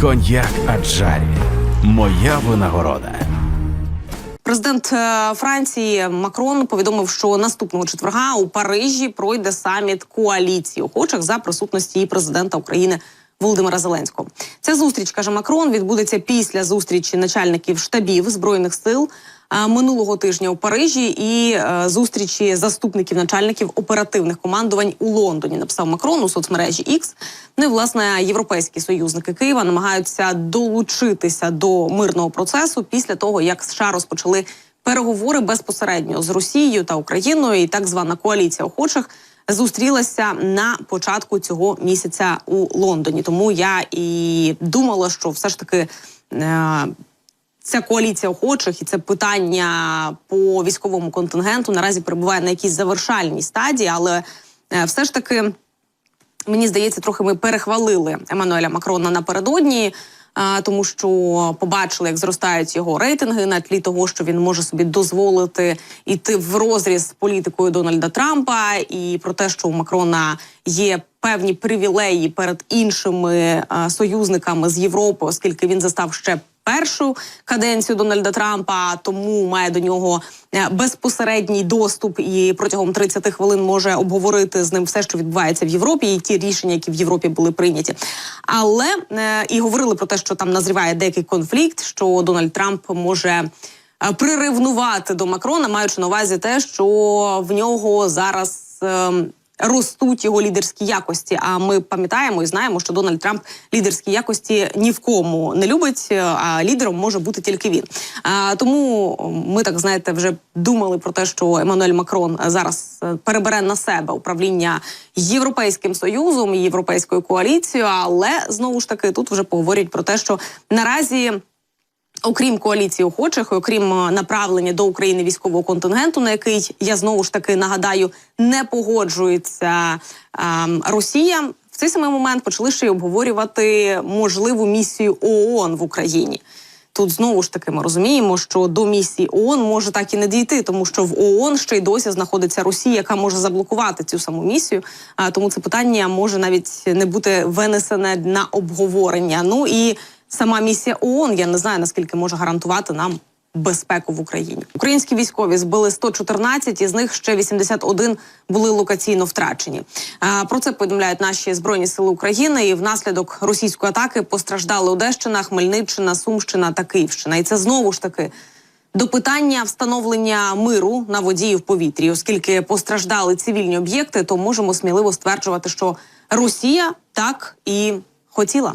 Коньяк Аджарі. Моя винагорода. Президент е, Франції Макрон повідомив, що наступного четверга у Парижі пройде саміт коаліції охочих за присутності президента України Володимира Зеленського. Ця зустріч каже Макрон відбудеться після зустрічі начальників штабів збройних сил минулого тижня у Парижі і е, зустрічі заступників начальників оперативних командувань у Лондоні. Написав Макрон у соцмережі X. Ну і власне європейські союзники Києва намагаються долучитися до мирного процесу після того, як США розпочали переговори безпосередньо з Росією та Україною, і так звана коаліція охочих зустрілася на початку цього місяця у Лондоні. Тому я і думала, що все ж таки. Е- Ця коаліція охочих і це питання по військовому контингенту наразі перебуває на якійсь завершальній стадії, але е, все ж таки мені здається, трохи ми перехвалили Еммануеля Макрона напередодні. Тому що побачили, як зростають його рейтинги на тлі того, що він може собі дозволити йти в розріз з політикою Дональда Трампа, і про те, що у Макрона є певні привілеї перед іншими союзниками з Європи, оскільки він застав ще першу каденцію Дональда Трампа, тому має до нього е, безпосередній доступ і протягом 30 хвилин може обговорити з ним все, що відбувається в Європі, і ті рішення, які в Європі були прийняті. Але е, і говорили про те, що там назріває деякий конфлікт, що Дональд Трамп може. е, Приревнувати до Макрона, маючи на увазі те, що в нього зараз ем, ростуть його лідерські якості. А ми пам'ятаємо і знаємо, що Дональд Трамп лідерські якості ні в кому не любить, е, а лідером може бути тільки він. А, тому ми так знаєте, вже думали про те, що Еммануель Макрон зараз е, перебере на себе управління європейським союзом і європейською коаліцією. Але знову ж таки тут вже поговорять про те, що наразі. Окрім коаліції охочих, окрім е, направлення до України військового контингенту, на який я знову ж таки нагадаю, не погоджується ем, Росія. В цей самий момент почали ще й обговорювати можливу місію ООН в Україні. Тут знову ж таки ми розуміємо, що до місії ООН може так і не дійти, тому що в ООН ще й досі знаходиться Росія, яка може заблокувати цю саму місію. А тому це питання може навіть не бути винесене на обговорення. Ну і сама місія ООН, я не знаю наскільки може гарантувати нам. Безпеку в Україні українські військові збили 114, із них ще 81 були локаційно втрачені. Про це повідомляють наші збройні сили України. І внаслідок російської атаки постраждали Одещина, Хмельниччина, Сумщина та Київщина. І це знову ж таки до питання встановлення миру на воді і в повітрі, оскільки постраждали цивільні об'єкти, то можемо сміливо стверджувати, що Росія так і хотіла.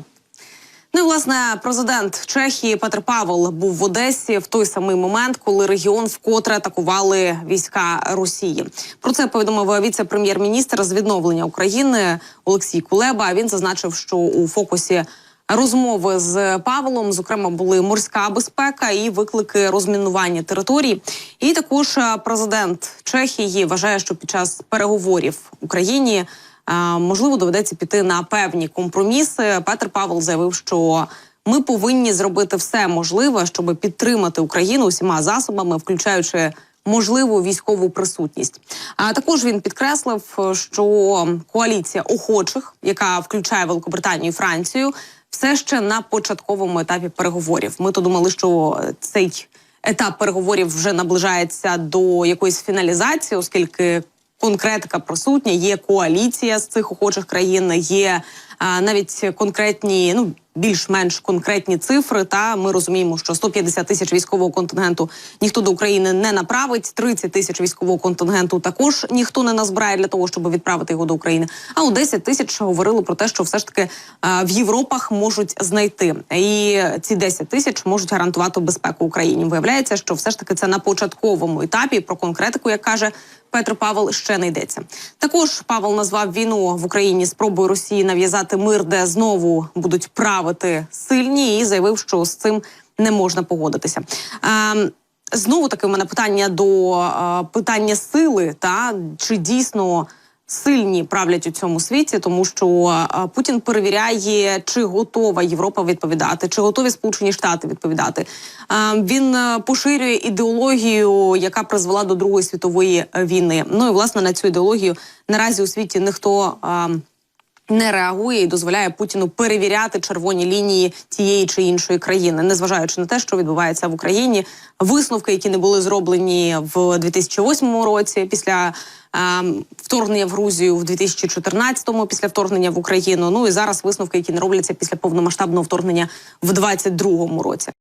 Ну власне президент Чехії Петр Павел був в Одесі в той самий момент, коли регіон вкотре атакували війська Росії. Про це повідомив віце-прем'єр-міністр з відновлення України Олексій Кулеба. Він зазначив, що у фокусі розмови з Павлом, зокрема, були морська безпека і виклики розмінування територій. І також президент Чехії вважає, що під час переговорів Україні. Е, можливо, доведеться піти на певні компроміси. Петр Павел заявив, що ми повинні зробити все можливе, щоб підтримати Україну усіма засобами, включаючи можливу військову присутність. А також він підкреслив, що коаліція охочих, яка включає Великобританію і Францію, все ще на початковому етапі переговорів. Ми то думали, що цей етап переговорів вже наближається до якоїсь фіналізації, оскільки конкретика присутня, є коаліція з цих охочих країн, є навіть конкретні, ну більш-менш конкретні цифри. Та ми розуміємо, що 150 тисяч військового контингенту ніхто до України не направить. 30 тисяч військового контингенту також ніхто не назбирає для того, щоб відправити його до України. А у 10 тисяч говорили про те, що все ж таки в Європах можуть знайти, і ці 10 тисяч можуть гарантувати безпеку Україні. Виявляється, що все ж таки це на початковому етапі. Про конкретику, як каже Петр Павел, ще не йдеться. Також Павел назвав війну в Україні спробою Росії нав'язати мир, де знову будуть правити сильні, і заявив, що з цим не можна погодитися. Ем, Знову таки, у мене питання до е, питання сили, та чи дійсно сильні правлять у цьому світі, тому що е, Путін перевіряє, чи готова Європа відповідати, чи готові Сполучені Штати відповідати. Е, Він е, поширює ідеологію, яка призвела до Другої світової війни. Ну і власне на цю ідеологію наразі у світі ніхто. Не реагує і дозволяє Путіну перевіряти червоні лінії тієї чи іншої країни, незважаючи на те, що відбувається в Україні. Висновки, які не були зроблені в 2008 році, після вторгнення в Грузію, в 2014-му, після вторгнення в Україну. Ну і зараз висновки, які не робляться після повномасштабного вторгнення в 2022 році.